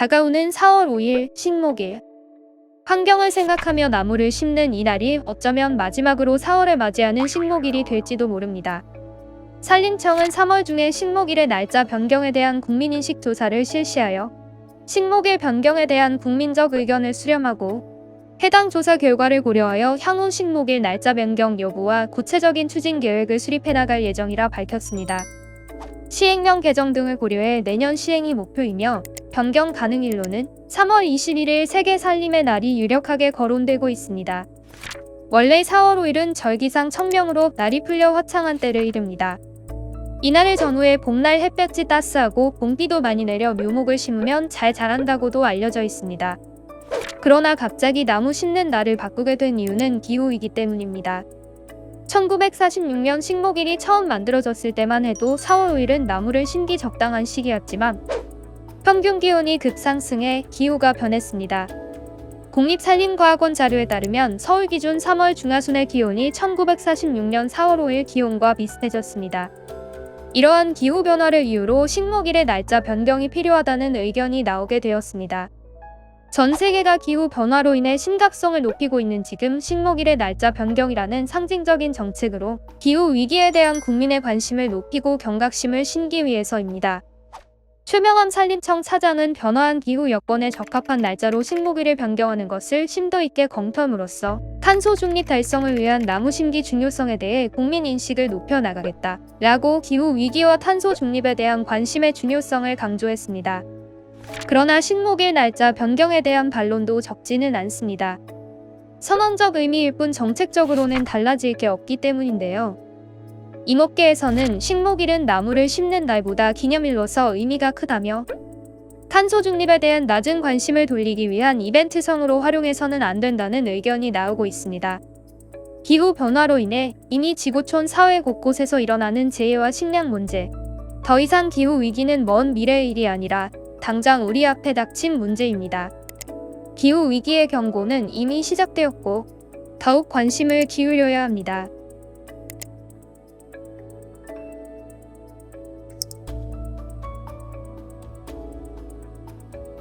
다가오는 4월 5일 식목일. 환경을 생각하며 나무를 심는 이날이 어쩌면 마지막으로 4월을 맞이하는 식목일이 될지도 모릅니다. 산림청은 3월 중에 식목일의 날짜 변경에 대한 국민인식 조사를 실시하여 식목일 변경에 대한 국민적 의견을 수렴하고 해당 조사 결과를 고려하여 향후 식목일 날짜 변경 여부와 구체적인 추진 계획을 수립해 나갈 예정이라 밝혔습니다. 시행령 개정 등을 고려해 내년 시행이 목표이며 변경 가능일로는 3월 21일 세계 산림의 날이 유력하게 거론되고 있습니다. 원래 4월 5일은 절기상 청명으로 날이 풀려 화창한 때를 이릅니다. 이날을 전후해 봄날 햇볕이 따스하고 봄비도 많이 내려 묘목을 심으면 잘 자란다고도 알려져 있습니다. 그러나 갑자기 나무 심는 날을 바꾸게 된 이유는 기후이기 때문입니다. 1946년 식목일이 처음 만들어졌을 때만 해도 4월 5일은 나무를 심기 적당한 시기였지만 평균 기온이 급상승해 기후가 변했습니다. 국립산림과학원 자료에 따르면 서울 기준 3월 중하순의 기온이 1946년 4월 5일 기온과 비슷해졌습니다. 이러한 기후 변화를 이유로 식목일의 날짜 변경이 필요하다는 의견이 나오게 되었습니다. 전 세계가 기후 변화로 인해 심각성을 높이고 있는 지금 식목일의 날짜 변경이라는 상징적인 정책으로 기후 위기에 대한 국민의 관심을 높이고 경각심을 심기 위해서입니다. 최명함 산림청 차장은 변화한 기후 여건에 적합한 날짜로 식목일을 변경하는 것을 심도 있게 검토함으로써 탄소 중립 달성을 위한 나무 심기 중요성에 대해 국민 인식을 높여 나가겠다. 라고 기후 위기와 탄소 중립에 대한 관심의 중요성을 강조했습니다. 그러나 식목일 날짜 변경에 대한 반론도 적지는 않습니다. 선언적 의미일 뿐 정책적으로는 달라질 게 없기 때문인데요. 임업계에서는 식목일은 나무를 심는 날보다 기념일로서 의미가 크다며 탄소 중립에 대한 낮은 관심을 돌리기 위한 이벤트성으로 활용해서는 안 된다는 의견이 나오고 있습니다. 기후 변화로 인해 이미 지구촌 사회 곳곳에서 일어나는 재해와 식량 문제, 더 이상 기후 위기는 먼 미래의 일이 아니라 당장 우리 앞에 닥친 문제입니다. 기후 위기의 경고는 이미 시작되었고 더욱 관심을 기울여야 합니다.